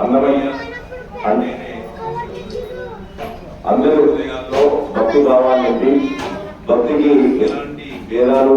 అన్నమయ్య అంటేనే అందరి హృదయాల్లో భక్తి భావాన్ని భక్తికి ఎలాంటి భేదాలు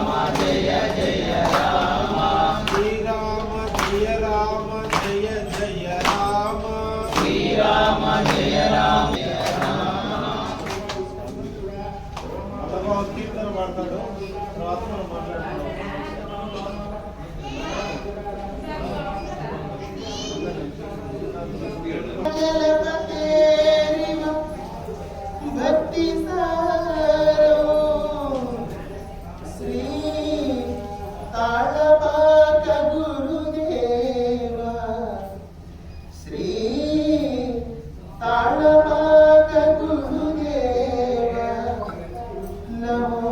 నమో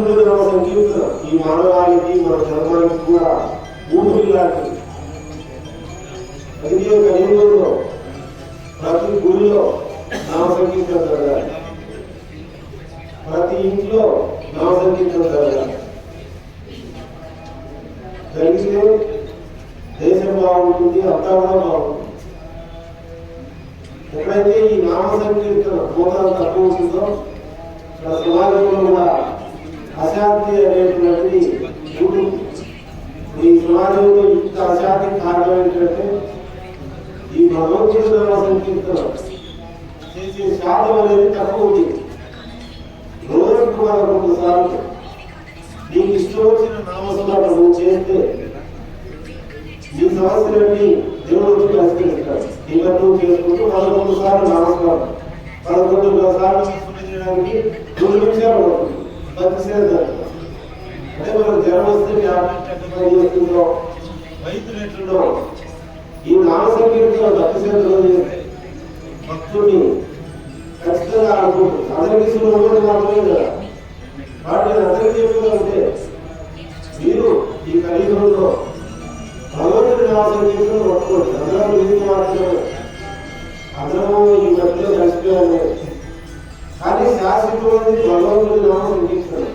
అదేవిధంగా సంకీర్తన ఈ మానవాళికి మన ధర్మానికి కూడా ఊపిరి లాంటిది. అందుకే ప్రతి గుడిలో నామ సంకీర్తన జరగాలి. ప్రతి ఇంట్లో నామ సంకీర్తన జరగాలి. జరిగితే దేశం బాగుంటుంది అంతా కూడా బాగుంటుంది. ఎప్పుడైతే ఈ నామ సంకీర్తన మోతాదు తక్కువ ఉంటుందో సమాజంలో కూడా అశాంతి అనేటువంటిది ఉంటుంది ఈ సమాజంలో ఇంత అశాంతి కారణం ఏంటంటే ఈ భగవద్గీత నామ సంకీర్తన చేసే శాతం అనేది తక్కువ ఉంది. రోజుకు మనం ఒకసారి సార్లు నీకు ఇష్టం వచ్చిన నామస్మరణ చేస్తే ఈ సమస్యలన్నీ దేవుడు పరిష్కరిస్తాడు ఇవన్నీ చేసుకుంటూ పదకొండు సార్లు నమస్కారం పదకొండు సార్లు నమస్కారం చేయడానికి రెండు నిమిషాలు పడుతుంది. పది సేవ అంటే మనం జ్వరం వస్తే చేస్తుందో వైద్యులు ఎట్లుండో ఈ నామ సంకీర్తన భక్తి సేవలో చేస్తే భక్తుడిని ఖచ్చితంగా అనుకుంటుంది. అందరికీ మాత్రమే కదా. వాటిని నేను అందరికీ చెప్తుందంటే భగవంతుడి నామం చేసుకుని పట్టుకోండి అందరం ఇది మాత్రమే అందరము ఈ మధ్యలో కలిసిపోయాము కానీ శాశ్వతమైనది భగవంతుడి నామం సంకీర్తన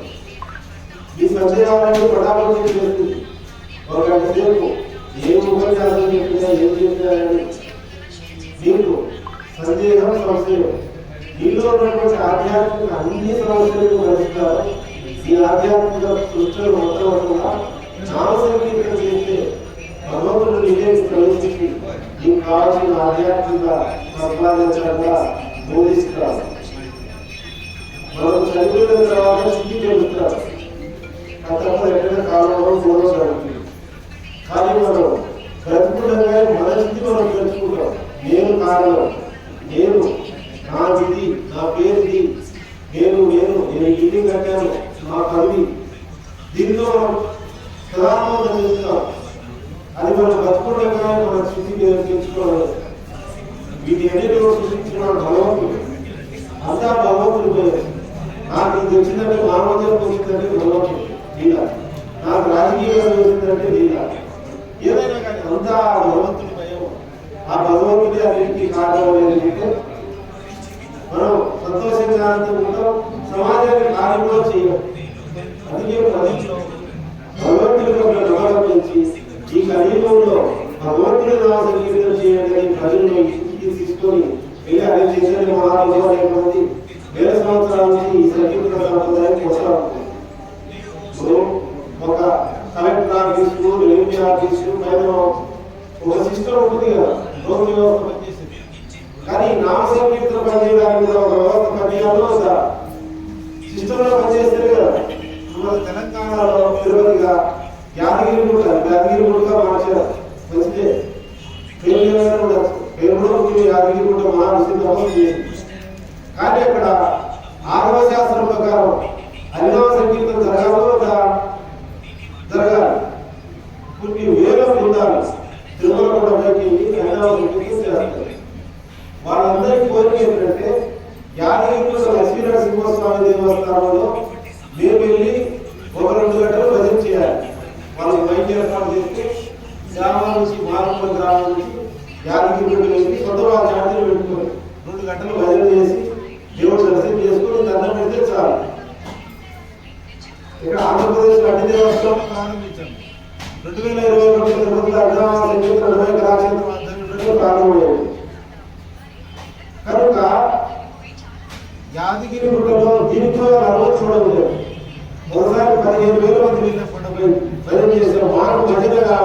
ఈ సందేహాలన్నీ పటాపంచం చేస్తుంది ఒక గంట సేపు ఏ ఉపన్యాసం చెప్పినా ఏం చెప్పినా కానీ మీకు సందేహం సంశయం నీలో ఉన్నటువంటి ఆధ్యాత్మిక అన్ని సమస్యలకు పరిష్కారం. ఈ ఆధ్యాత్మిక సృష్టిలో మొత్తం కూడా నామ సంకీర్తన చేస్తే భగవంతుడు నిజే ప్రవేశించి నీకు కావాల్సిన ఆధ్యాత్మిక సంపాదించడంగా బోధిస్తారు. మనం చనిపోయిన తర్వాత స్థితి తెలుస్తారు. కథలో ఎక్కడ కాలంలో గౌరవం జరుగుతుంది కానీ మనం బ్రతుకుతుండగా మన స్థితి మనం తెలుసుకుంటాం. నేను కారణం. నేను నా విధి నా పేరుది నేను నేను నేను ఇది కట్టాను? నా కవి. దీనిలో మనం ప్రధానంగా తెలుస్తాం. అది మనం బతుకుండగా మన స్థితిని తెచ్చుకోవాలి వీటి అన్నిటిలో సృష్టించిన భగవంతుడు. అంతా భగవంతుడు పేరు. నాకు ఇది వచ్చిందంటే మానవజనం వచ్చిందంటే భగవంతుడు. లీల. నాకు రాజకీయంగా వచ్చిందంటే లీల. ఏదైనా కానీ అంతా భగవంతుడి భయం. ఆ భగవంతుడే అన్నింటికి కారణం ఏంటంటే మనం సంతోషంగా ఉంటాం సమాజానికి కార్యంలో చేయం అందుకే ప్రజలు భగవంతుడి యొక్క నమ్మకం పెంచి కలియుగంలో భగవంతుడి నామ సంకీర్తన చేయండి ప్రజలను ఇంటికి తీసుకొని వెళ్ళి అది చేసిన మహారాజు అనేటువంటి వేల సంవత్సరాల నుంచి ఈ సంగీత సంప్రదాయం కొనసాగుతుంది ఇప్పుడు ఒక కలెక్టర్ ఆఫీసు రెవెన్యూ ఆఫీసు పైన ఒక సిస్టమ్ ఉంటుంది కదా లోక వ్యవస్థ కానీ నామ సంకీర్తన పనిచేయడానికి కూడా ఒక వ్యవస్థ పనిచేయాలో ఒక సిస్టంలో పనిచేస్తారు కదా. మన తెలంగాణలో తిరుపతిగా యాదగిరి గుట్ట పేరు ఆ ఉంది, కూడా గుట్ట మహావిష్ణుత్వం కానీ అక్కడ ఆగమ శాస్త్రం ప్రకారం హరినామ సంకీర్తన జరగాలో జరగాలి. కొన్ని వేల బృందాలు తిరుమల కూడా పైకి హరినామ సంకీర్తన చేస్తారు. వాళ్ళందరికీ కోరిక ఏంటంటే యాదగిరిలో లక్ష్మీ సింహస్వామి దేవస్థానంలో మేము వెళ్ళి ఒక రెండు గంటలు భజన చేయాలి. వాళ్ళకి మైక్ ఏర్పాటు చేస్తే గ్రామాల నుంచి మారుమూల గ్రామం నుంచి యాదగిరి వెళ్ళి సొంత వాళ్ళ ఛార్జీలు పెట్టుకొని రెండు గంటలు భజన చేసి దేవుడు దర్శనం చేసుకుని దండం పెడితే చాలు. ఇక్కడ ఆంధ్రప్రదేశ్ అన్ని దేవస్థానం ప్రారంభించండి. రెండు వేల ఇరవై ఒకటి తిరుపతిలో అడ్డామాస సంగీతం ఇరవై ఆధ్వర్యంలో ప్రారంభమైంది కనుక యాదగిరి గుట్టలో దీంట్లో అరవై చూడలేదు ఒకసారి పదిహేను వేల మంది వెళ్ళిన వెళ్ళినప్పుడు భజన చేసిన మార్పు భజన కావాలి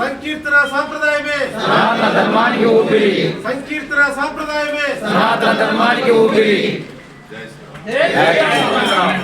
సంకీర్తన సాంప్రదాయమే సనాతన ధర్మానికి ఊపిరి సంకీర్తన సాంప్రదాయమే సనాతన ధర్మానికి ఊపిరి జై శ్రీరామ్.